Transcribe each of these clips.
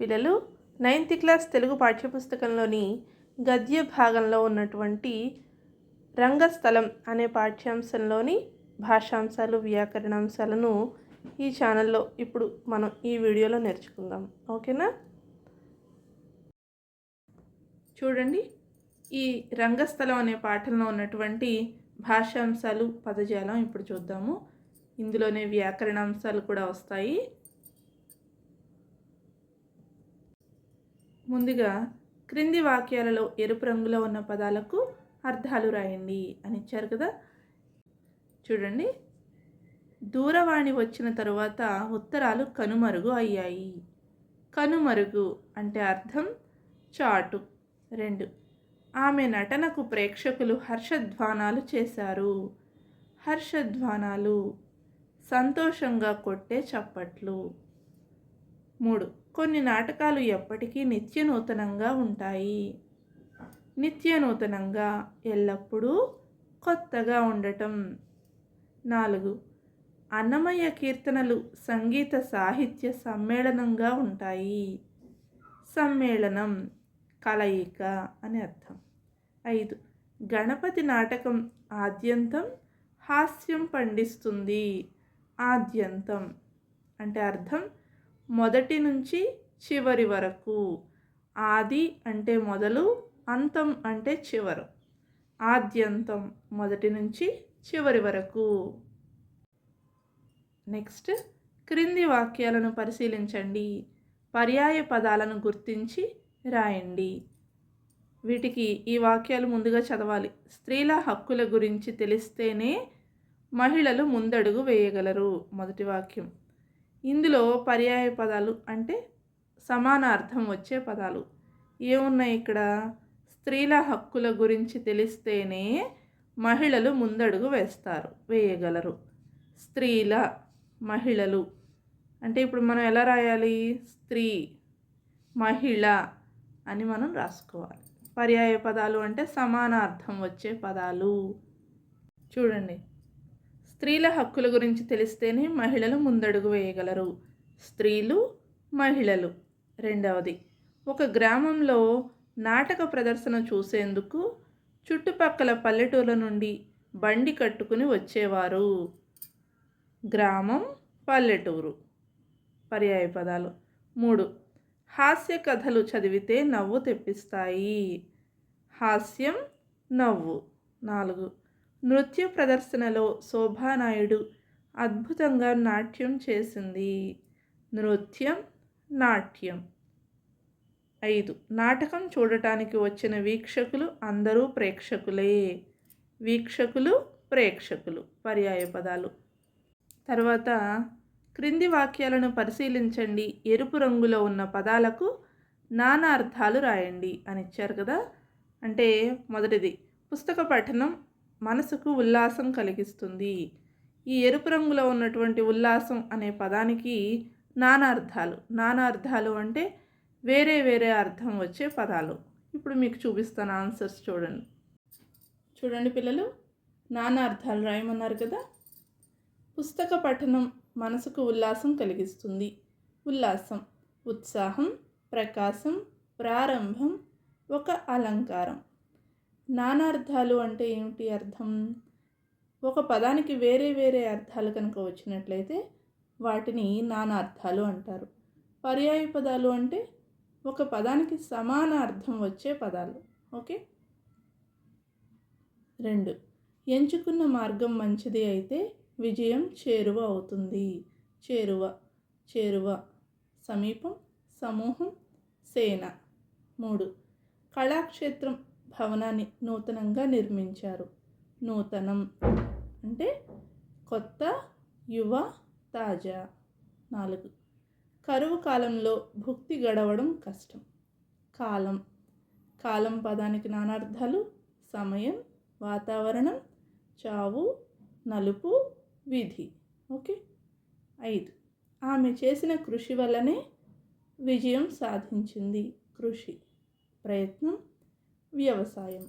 పిల్లలు ninth class Telugu పాఠ్యపుస్తకంలోని గద్య భాగంలో ఉన్నటువంటి రంగస్థలం అనే పాఠ్యాంశంలోని భాషాంశాలు వ్యాకరణాంశాలను ఈ ఛానల్లో ఇప్పుడు మనం ఈ వీడియోలో నేర్చుకుందాం. ఓకేనా? చూడండి ఈ రంగస్థలం అనే పాఠంలో ఉన్నటువంటి భాషాంశాలు పదజాలం ఇప్పుడు చూద్దాము. ఇందులోనే వ్యాకరణాంశాలు కూడా వస్తాయి. ముందుగా క్రింది వాక్యాలలో ఎరుపు రంగులో ఉన్న పదాలకు అర్థాలు రాయండి అని ఇచ్చారు కదా. చూడండి. దూరవాణి వచ్చిన తరువాత ఉత్తరాలు కనుమరుగు అయ్యాయి. కనుమరుగు అంటే అర్థం చాటు. రెండు. ఆమె నటనకు ప్రేక్షకులు హర్షధ్వానాలు చేశారు. హర్షధ్వానాలు సంతోషంగా కొట్టే చప్పట్లు. మూడు. కొన్ని నాటకాలు ఎప్పటికీ నిత్య నూతనంగా ఉంటాయి. నిత్య నూతనంగా ఎల్లప్పుడూ కొత్తగా ఉండటం. నాలుగు అన్నమయ్య కీర్తనలు సంగీత సాహిత్య సమ్మేళనంగా ఉంటాయి. సమ్మేళనం కలయిక అని అర్థం. ఐదు గణపతి నాటకం ఆద్యంతం హాస్యం పండిస్తుంది. ఆద్యంతం అంటే అర్థం మొదటి నుంచి చివరి వరకు. ఆది అంటే మొదలు అంతం అంటే చివరు. ఆద్యంతం మొదటి నుంచి చివరి వరకు. నెక్స్ట్ క్రింది వాక్యాలను పరిశీలించండి. పర్యాయ పదాలను గుర్తించి రాయండి. వీటికి ఈ వాక్యాలు ముందుగా చదవాలి. స్త్రీల హక్కుల గురించి తెలిస్తేనే మహిళలు ముందడుగు వేయగలరు. మొదటి వాక్యం. ఇందులో పర్యాయ పదాలు అంటే సమాన అర్థం వచ్చే పదాలు. ఏమున్నాయి ఇక్కడ? స్త్రీల హక్కుల గురించి తెలిస్తేనే మహిళలు ముందడుగు వేస్తారు వేయగలరు. స్త్రీల మహిళలు. అంటే ఇప్పుడు మనం ఎలా రాయాలి? స్త్రీ మహిళ అని మనం రాసుకోవాలి. పర్యాయ పదాలు అంటే సమాన అర్థం వచ్చే పదాలు. చూడండి. స్త్రీల హక్కుల గురించి తెలిస్తేనే మహిళలు ముందడుగు వేయగలరు. స్త్రీలు మహిళలు. రెండవది ఒక గ్రామంలో నాటక ప్రదర్శన చూసేందుకు చుట్టుపక్కల పల్లెటూర్ల నుండి బండి కట్టుకుని వచ్చేవారు. గ్రామం పల్లెటూరు. పర్యాయ పదాలు. మూడు హాస్య కథలు చదివితే నవ్వు తెప్పిస్తాయి. హాస్యం నవ్వు. నాలుగు నృత్య ప్రదర్శనలో శోభానాయుడు అద్భుతంగా నాట్యం చేసింది. నృత్యం నాట్యం. ఐదు. నాటకం చూడటానికి వచ్చిన వీక్షకులు అందరూ ప్రేక్షకులే. వీక్షకులు ప్రేక్షకులు. పర్యాయ పదాలు. తర్వాత క్రింది వాక్యాలను పరిశీలించండి. ఎరుపు రంగులో ఉన్న పదాలకు నానా అర్థాలు రాయండి అని ఇచ్చారు కదా? అంటే మొదటిది పుస్తక పఠనం మనసుకు ఉల్లాసం కలిగిస్తుంది. ఈ ఎరుపు రంగులో ఉన్నటువంటి ఉల్లాసం అనే పదానికి నానా అర్థాలు నానా అర్థాలు అంటే వేరే వేరే అర్థం వచ్చే పదాలు. ఇప్పుడు మీకు చూపిస్తాను ఆన్సర్స్ చూడండి. చూడండి పిల్లలు నానా అర్థాలు రాయమన్నారు కదా? పుస్తక పఠనం మనసుకు ఉల్లాసం కలిగిస్తుంది. ఉల్లాసం ఉత్సాహం ప్రకాశం ప్రారంభం ఒక అలంకారం. నానార్థాలు అంటే ఏమిటి అర్థం? ఒక పదానికి వేరే వేరే అర్థాలు కనుక వచ్చినట్లయితే వాటిని నానార్థాలు అంటారు. పర్యాయ పదాలు అంటే ఒక పదానికి సమాన అర్థం వచ్చే పదాలు. ఓకే? రెండు. ఎంచుకున్న మార్గం మంచిది అయితే విజయం చేరువ అవుతుంది. చేరువ. చేరువ. సమీపం సమూహం సేన. మూడు. కళాక్షేత్రం భవనాన్ని నూతనంగా నిర్మించారు. నూతనం అంటే కొత్త యువ తాజా. నాలుగు. కరువు కాలంలో భుక్తి గడవడం కష్టం. కాలం. కాలం పదానికి నానార్థాలు సమయం వాతావరణం చావు నలుపు విధి. ఓకే? ఐదు. ఆమె చేసిన కృషి వల్లనే విజయం సాధించింది కృషి. ప్రయత్నం వ్యవసాయం.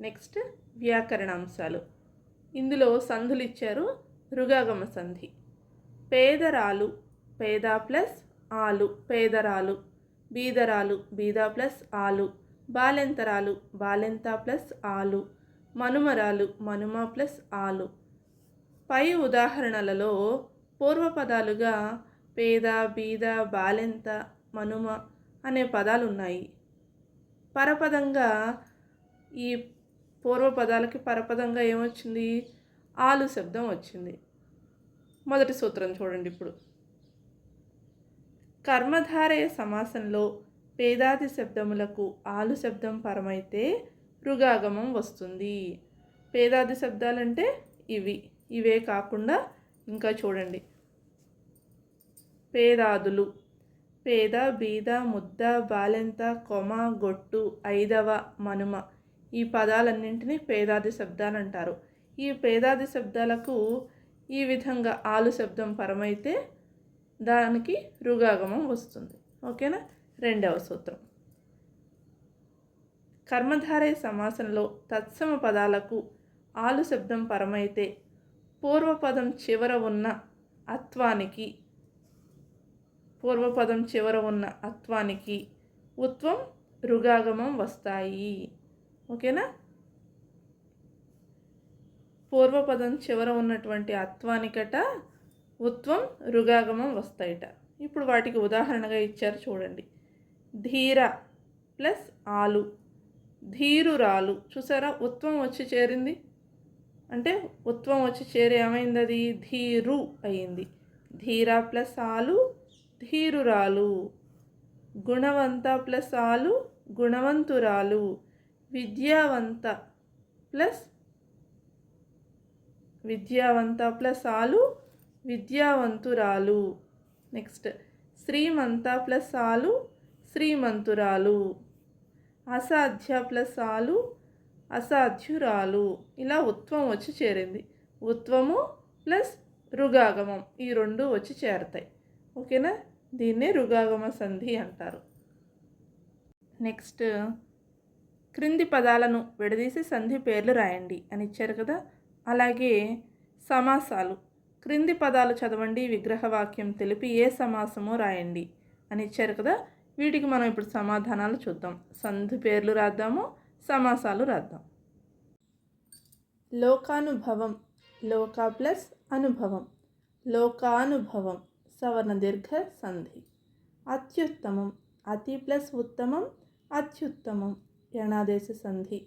నెక్స్ట్ వ్యాకరణాంశాలు. ఇందులో సంధులు ఇచ్చారు రుగాగమ సంధి. పేదరాలు పేద ప్లస్ ఆలు పేదరాలు బీదరాలు బీదా ప్లస్ ఆలు బాలెంతరాలు బాలెంత ప్లస్ ఆలు మనుమరాలు మనుమ ప్లస్ ఆలు. పై ఉదాహరణలలో పూర్వపదాలుగా పేద బీద బాలెంత మనుమ అనే పదాలు ఉన్నాయి పరపదంగా ఈ పూర్వపదాలకి పరపదంగా ఏమొచ్చింది? ఆలు శబ్దం వచ్చింది. మొదటి సూత్రం చూడండి ఇప్పుడు. కర్మధారయ సమాసంలో పేదాది శబ్దములకు ఆలు శబ్దం పరమైతే రుగాగమం వస్తుంది. పేదాది శబ్దాలంటే ఇవి. ఇవే కాకుండా ఇంకా చూడండి. పేదాదులు పేద బీద ముద్ద బాలెంత కొమ గొట్టు ఐదవ మనుమ ఈ పదాలన్నింటినీ పేదాది శబ్దాలు అంటారు ఈ పేదాది శబ్దాలకు ఈ విధంగా ఆలు శబ్దం పరమైతే దానికి రుగాగమం వస్తుంది. ఓకేనా? రెండవ సూత్రం. కర్మధారయ సమాసంలో తత్సమ పదాలకు ఆలు శబ్దం పరమైతే పూర్వపదం చివర ఉన్న అత్వానికి పూర్వపదం చివర ఉన్న అత్వానికి ఉత్వం రుగాగమం వస్తాయి. ఓకేనా? పూర్వపదం చివర ఉన్నటువంటి అత్వానికట ఉత్వం రుగాగమం వస్తాయిట. ఇప్పుడు వాటికి ఉదాహరణగా ఇచ్చారు చూడండి. ధీర ప్లస్ ఆలు. ధీరురాలు. చూసారా? ఉత్వం వచ్చి చేరింది. అంటే ఉత్వం వచ్చి చేరి ఏమైంది అది? ధీరు అయింది. ధీర ప్లస్ ఆలు ధీరురాలు. గుణవంత ప్లస్ ఆలు గుణవంతురాలు. విద్యావంత ప్లస్ విద్యావంత ప్లస్ ఆలు విద్యావంతురాలు. నెక్స్ట్ శ్రీమంత ప్లస్ ఆలు శ్రీమంతురాలు. అసాధ్య ప్లస్ ఆలు అసాధ్యురాలు. ఇలా ఉత్వం వచ్చి చేరింది. ఉత్వము ప్లస్ రుగాగమం. ఈ రెండు వచ్చి చేరతాయి. ఓకేనా? దీన్నే రుగాగమ సంధి అంటారు. నెక్స్ట్ క్రింది పదాలను విడదీసి సంధి పేర్లు రాయండి అని ఇచ్చారు కదా. అలాగే సమాసాలు క్రింది పదాలు చదవండి విగ్రహవాక్యం తెలిపి ఏ సమాసమో రాయండి అని ఇచ్చారు కదా. వీటికి మనం ఇప్పుడు సమాధానాలు చూద్దాం. సంధి పేర్లు రాద్దాము సమాసాలు రాద్దాం. లోకానుభవం లోక ప్లస్ అనుభవం లోకానుభవం సవర్ణ దీర్ఘ సంధి. అత్యుత్తమం అతి ప్లస్ ఉత్తమం అత్యుత్తమం యణాదేశ సంధి.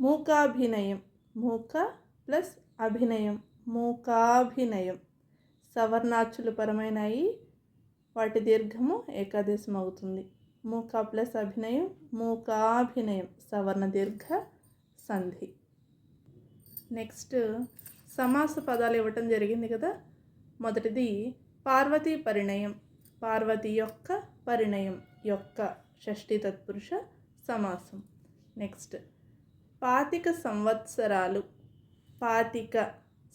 మూకాభినయం మూక ప్లస్ అభినయం మూకాభినయం. సవర్ణాచులు పరమైనవి వాటి దీర్ఘము ఏకాదేశం అవుతుంది మూక ప్లస్ అభినయం మూకాభినయం సవర్ణ దీర్ఘ సంధి. నెక్స్ట్ సమాస పదాలు ఇవ్వటం జరిగింది కదా. మొదటిది పార్వతీ పరిణయం పార్వతి యొక్క పరిణయం యొక్క షష్ఠి తత్పురుష సమాసం. నెక్స్ట్ పాతిక సంవత్సరాలు పాతిక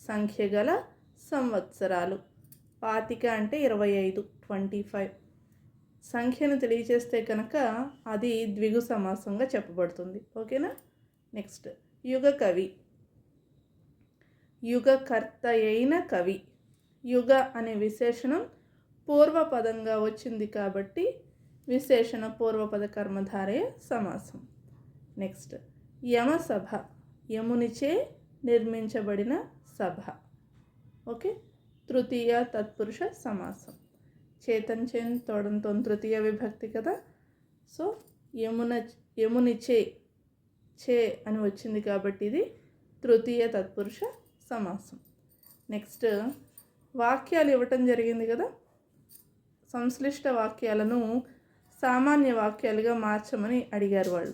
సంఖ్య గల సంవత్సరాలు. పాతిక అంటే ఇరవై ఐదు ట్వంటీ ఫైవ్. సంఖ్యను తెలియజేస్తే కనుక అది ద్విగు సమాసంగా చెప్పబడుతుంది. ఓకేనా? నెక్స్ట్ యుగ కవి యుగకర్త అయిన కవి. యుగ అనే విశేషణం పూర్వపదంగా వచ్చింది కాబట్టి విశేషణ పూర్వపద కర్మధారయ సమాసం. నెక్స్ట్ యమసభ యమునిచే నిర్మించబడిన సభ. ఓకే తృతీయ తత్పురుష సమాసం. చేతన్ చేన్ తోడంతో తృతీయ విభక్తి కదా? సో యమున యమునిచే చే అని వచ్చింది కాబట్టి ఇది తృతీయ తత్పురుష సమాసం. నెక్స్ట్ వాక్యాలు ఇవ్వటం జరిగింది కదా? సంశ్లిష్ట వాక్యాలను సామాన్య వాక్యాలుగా మార్చమని అడిగారు వాళ్ళు.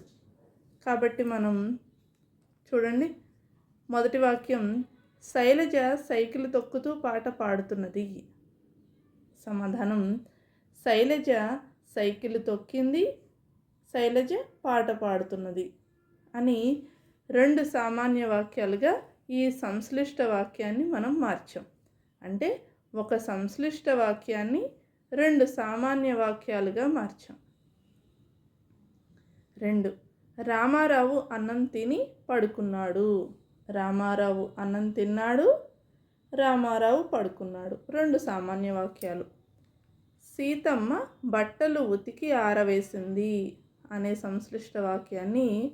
కాబట్టి మనం చూడండి. మొదటి వాక్యం శైలజ సైకిల్ తొక్కుతూ పాట పాడుతున్నది. సమాధానం శైలజ సైకిల్ తొక్కింది శైలజ పాట పాడుతున్నది అని రెండు సామాన్య వాక్యాలుగా ఈ సంశ్లిష్ట వాక్యాన్ని మనం మార్చాం. అంటే ఒక సంశ్లిష్ట వాక్యాన్ని రెండు సామాన్య వాక్యాలుగా మార్చాం. రెండు రామారావు అన్నం తిని పడుకున్నాడు. రామారావు అన్నం తిన్నాడు రామారావు పడుకున్నాడు. రెండు సామాన్య వాక్యాలు. సీతమ్మ బట్టలు ఉతికి ఆరవేసింది అనే సంశ్లిష్ట వాక్యాన్ని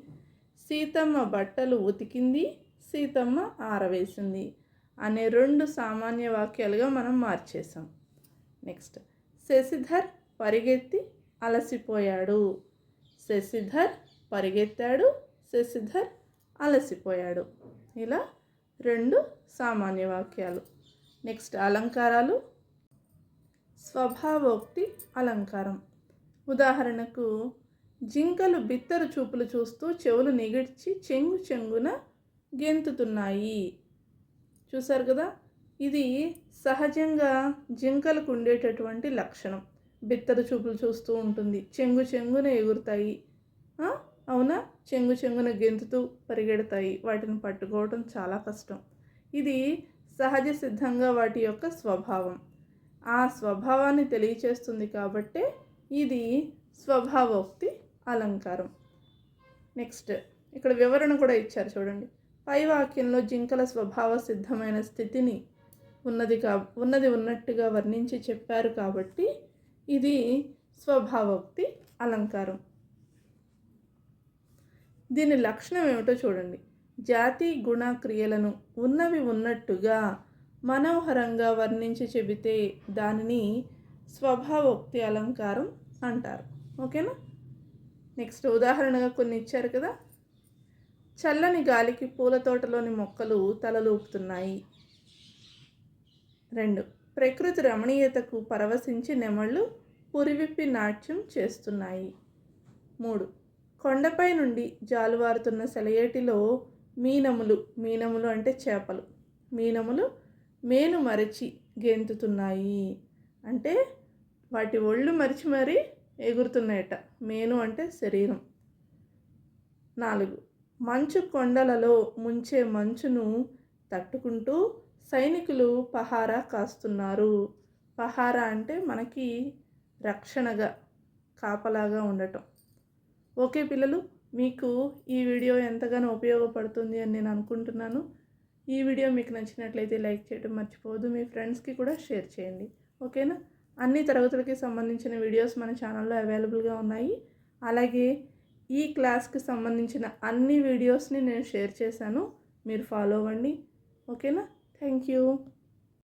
సీతమ్మ బట్టలు ఉతికింది సీతమ్మ ఆరవేసింది. అనే రెండు సామాన్య వాక్యాలుగా మనం మార్చేసాం నెక్స్ట్ శశిధర్ పరిగెత్తి అలసిపోయాడు. శశిధర్ పరిగెత్తాడు శశిధర్ అలసిపోయాడు. ఇలా రెండు సామాన్య వాక్యాలు. నెక్స్ట్ అలంకారాలు. స్వభావోక్తి అలంకారం. ఉదాహరణకు జింకలు బిత్తరు చూపులు చూస్తూ చెవులు నిగిడ్చి చెంగు చెంగున గెంతుతున్నాయి. చూసారు కదా? ఇది సహజంగా జింకలకు ఉండేటటువంటి లక్షణం. బిత్తర చూపులు చూస్తూ ఉంటుంది. చెంగు చెంగున ఎగురుతాయి. అవునా? చెంగు చెంగున గెంతుతూ పరిగెడతాయి. వాటిని పట్టుకోవడం చాలా కష్టం. ఇది సహజ సిద్ధంగా వాటి యొక్క స్వభావం. ఆ స్వభావాన్ని తెలియచేస్తుంది కాబట్టే ఇది స్వభావోక్తి అలంకారం. నెక్స్ట్ ఇక్కడ వివరణ కూడా ఇచ్చారు చూడండి. పై వాక్యంలో జింకల స్వభావ సిద్ధమైన స్థితిని ఉన్నది కా ఉన్నది ఉన్నట్టుగా వర్ణించి చెప్పారు కాబట్టి ఇది స్వభావోక్తి అలంకారం. దీని లక్షణం ఏమిటో చూడండి. జాతి గుణ క్రియలను ఉన్నవి ఉన్నట్టుగా మనోహరంగా వర్ణించి చెబితే దానిని స్వభావోక్తి అలంకారం అంటారు. ఓకేనా? నెక్స్ట్ ఉదాహరణగా కొన్ని ఇచ్చారు కదా. చల్లని గాలికి పూల తోటలోని మొక్కలు తలలూపుతున్నాయి. రెండు. ప్రకృతి రమణీయతకు పరవశించి నెమళ్ళు పురివిప్పి నాట్యం చేస్తున్నాయి. మూడు. కొండపై నుండి జాలువారుతున్న సెలయేటిలో మీనములు మీనములు అంటే చేపలు మీనములు మేను మరచి గెంతుతున్నాయి అంటే వాటి ఒళ్ళు మరిచి మరీ ఎగురుతున్నాయట. మేను అంటే శరీరం. నాలుగు. మంచు కొండలలో ముంచే మంచును తట్టుకుంటూ సైనికులు పహారా కాస్తున్నారు. పహారా అంటే మనకి రక్షణగా కాపలాగా ఉండటం. ఓకే పిల్లలు మీకు ఈ వీడియో ఎంతగానో ఉపయోగపడుతుంది అని నేను అనుకుంటున్నాను. ఈ వీడియో మీకు నచ్చినట్లయితే లైక్ చేయడం మర్చిపోవద్దు. మీ ఫ్రెండ్స్కి కూడా షేర్ చేయండి. ఓకేనా? అన్ని తరగతులకి సంబంధించిన వీడియోస్ మన ఛానల్లో అవైలబుల్గా ఉన్నాయి. అలాగే ఈ క్లాస్కి సంబంధించిన అన్ని వీడియోస్ని నేను షేర్ చేశాను. మీరు ఫాలో అవ్వండి. ఓకేనా? Thank you